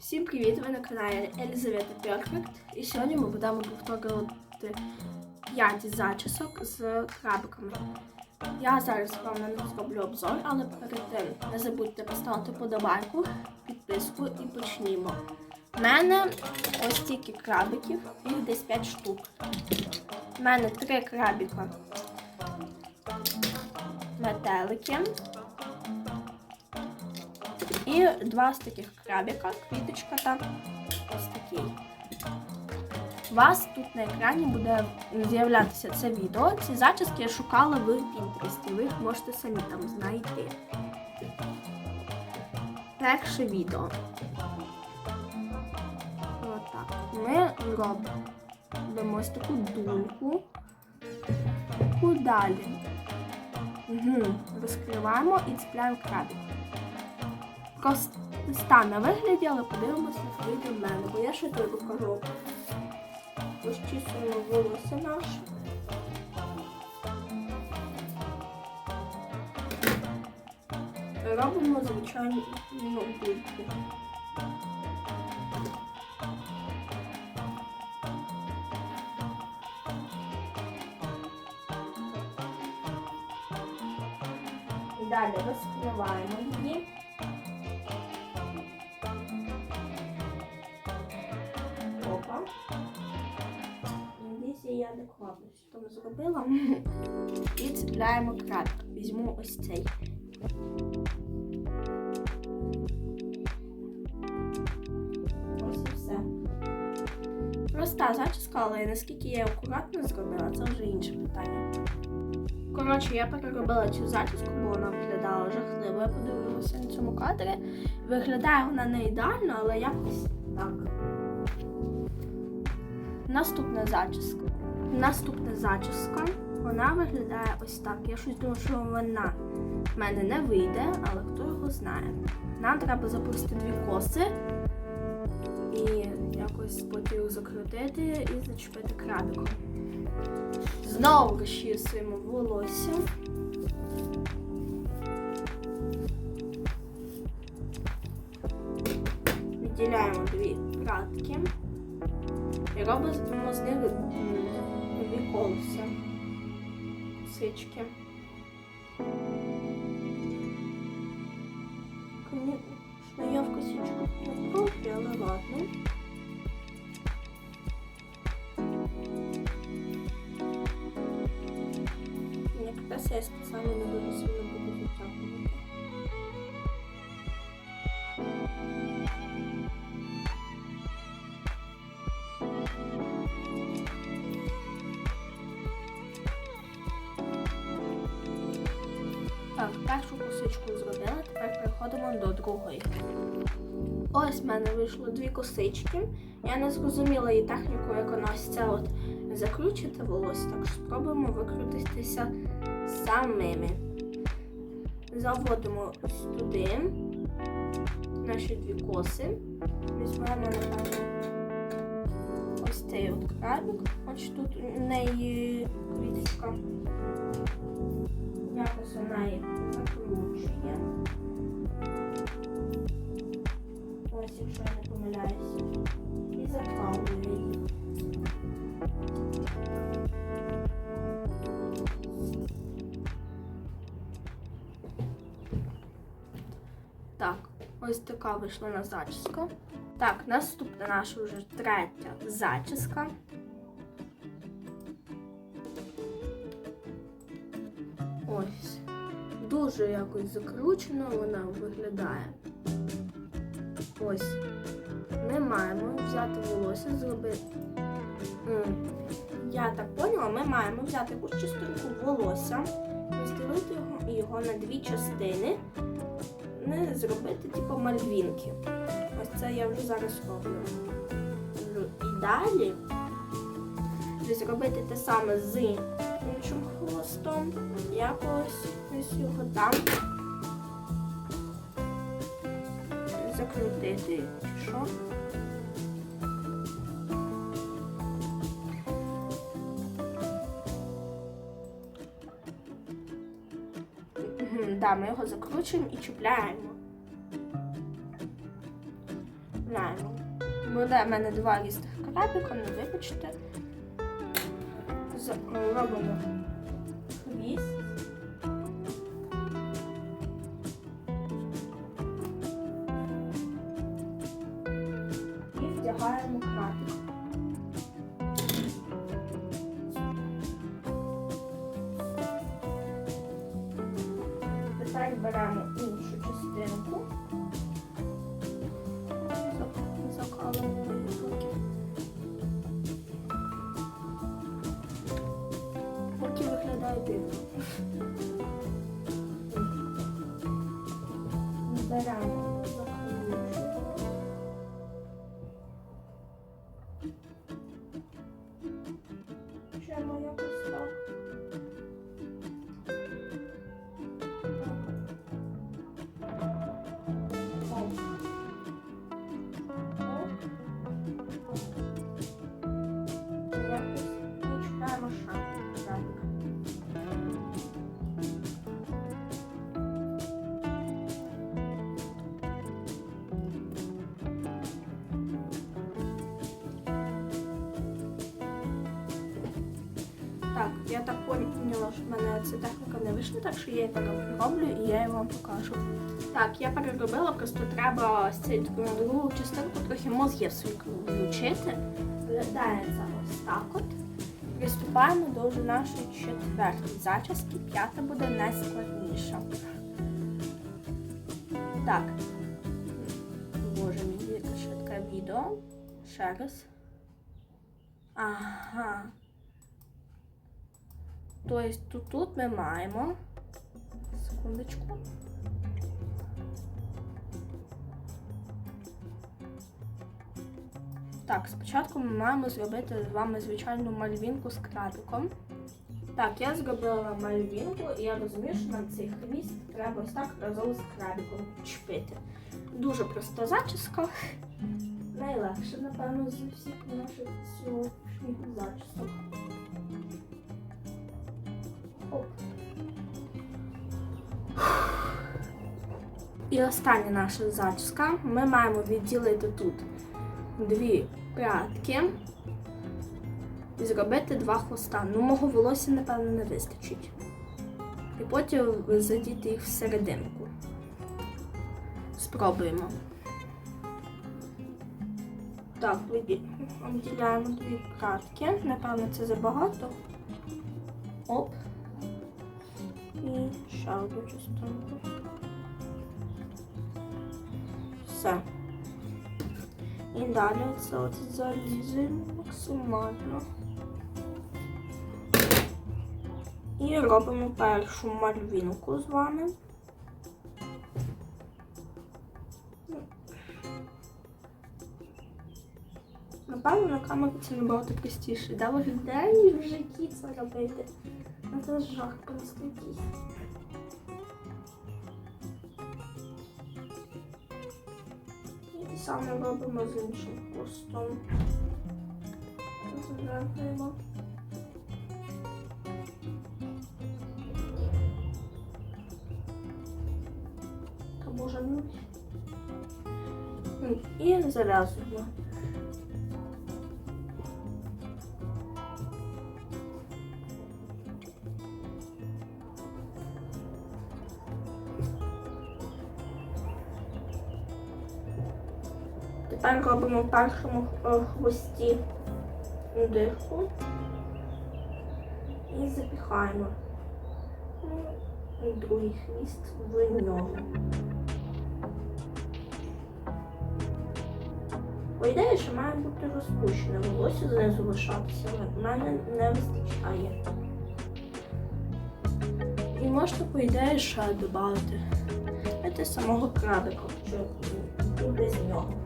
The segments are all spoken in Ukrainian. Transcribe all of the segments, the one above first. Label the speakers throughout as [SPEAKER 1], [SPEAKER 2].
[SPEAKER 1] Всім привіт! Ви на каналі Елізавета Перфект. І сьогодні ми будемо повторювати 5 зачісок з крабиками. Я зараз вам них зроблю обзор, але перед тим не забудьте поставити подобайку, підписку і почнімо. У мене ось стільки крабиків, їх десь 5 штук. У мене 3 крабіка метелики. І два з таких крабіка, квіточка та ось такий. У вас тут на екрані буде з'являтися це відео. Ці зачіски я шукала в Pinterest, ви їх можете самі там знайти. Перше відео. Отак. Ми робимо ось таку дульку. Далі. Угу. Розкриваємо і цепляємо крабик проста на вигляді, але подивимося, як вийде в мене, бо я ще той покажу. Розчісуємо волосся наше. Робимо звичайну ну, дульку. І далі розкриваємо її. Я адекватно що там зробила. І цепляємо крабик. Візьму ось цей. Ось і все. Проста зачіска, але наскільки я акуратно зробила, це вже інше питання. Коротше, я переробила цю зачіску, бо вона виглядала жахливо. Я подивилася на цьому кадрі. Виглядає вона не ідеально, але якось так. Наступна зачіска. Наступна зачіска. Вона виглядає ось так. Я щось думаю, що вона в мене не вийде, але хто його знає. Нам треба запустити дві коси і якось потім закрутити і зачепити крабиком. Знову розчісуємо волосся. Відділяємо дві кратки. І робимо з них дві колеса. Сички. Конечно, я в косичках не профі, ладно. Якраз я спеціально не дуже сильно першу косичку зробила, тепер переходимо до другої. Ось в мене вийшло дві косички. Я не зрозуміла її техніку, як вона ось от закручити волосся, так що спробуємо викрутитися самими. Заводимо ось туди наші дві коси. Візьмемо, напевно, ось цей от крабик. Ось тут у неї квіточка. Якось вона їх закручує. Ось, якщо я не помиляюся. І закалує їх. Так, ось така вийшла на зачіска. Так, наступна наша вже третя зачіска. Дуже якось закручено вона виглядає. Ось. Ми маємо взяти волосся, зробити. Я так поняла, ми маємо взяти якусь частинку волосся, розділити його, його на дві частини, не зробити типу мальвінки. Ось це я вже зараз роблю. І далі зробити те саме з іншим хвостом. Якось ось його там закрутити. чи Що? Да, ми його закручуємо і чіпляємо. На. Буде в мене два різних крабіка, не вибачте. Робимо І Так, я так поняла, що в мене ця техніка не вийшла, так що я її перероблю і я її вам покажу. Так, я переробила, просто треба цією другу частинку трохи мозгів включити. Виглядає це ось так от. Приступаємо до нашої четвертої зачіски. П'ята буде найскладніша. Так. Боже мій, яке швидке відео. Ще раз. Ага. Тобто тут, тут ми маємо. Секундочку. Так, спочатку ми маємо зробити з вами звичайну мальвінку з крабиком. Так, я зробила мальвінку і я розумію, що на цей хвіст треба ось так разом з крабиком чпити. Дуже проста зачіска. Найлегше, напевно, з всіх наших сьогоднішніх зачісок. І остання наша зачіска. Ми маємо відділити тут дві прядки і зробити два хвоста. Ну, мого волосся, напевно, не вистачить. І потім задіти їх всерединку. Спробуємо. Так, відділяємо дві прядки. Напевно, це забагато. Оп. І ще одну частинку. Все. І далі це от залізуємо максимально. І робимо першу мальвінку з вами. Напевно, на камері це набагато простіше. Да, виглядає, ніж в житті це робити. Ну це жах просто якийсь. І те саме робимо з іншим кустом. Звернемо. Та може ну. М, І Тепер робимо в першому е, хвості дирку і запіхаємо Ну, другий хвіст в нього. По ідеї, що має бути розпущене волосся знизу лишатися, в мене не вистачає. І можна, по ідеї, ще додати. Це самого крабика, що і без нього.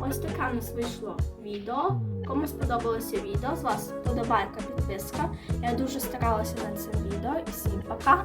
[SPEAKER 1] Ось таке у нас вийшло відео. Кому сподобалося відео, з вас подобайка, підписка. Я дуже старалася над цим відео і всім пока!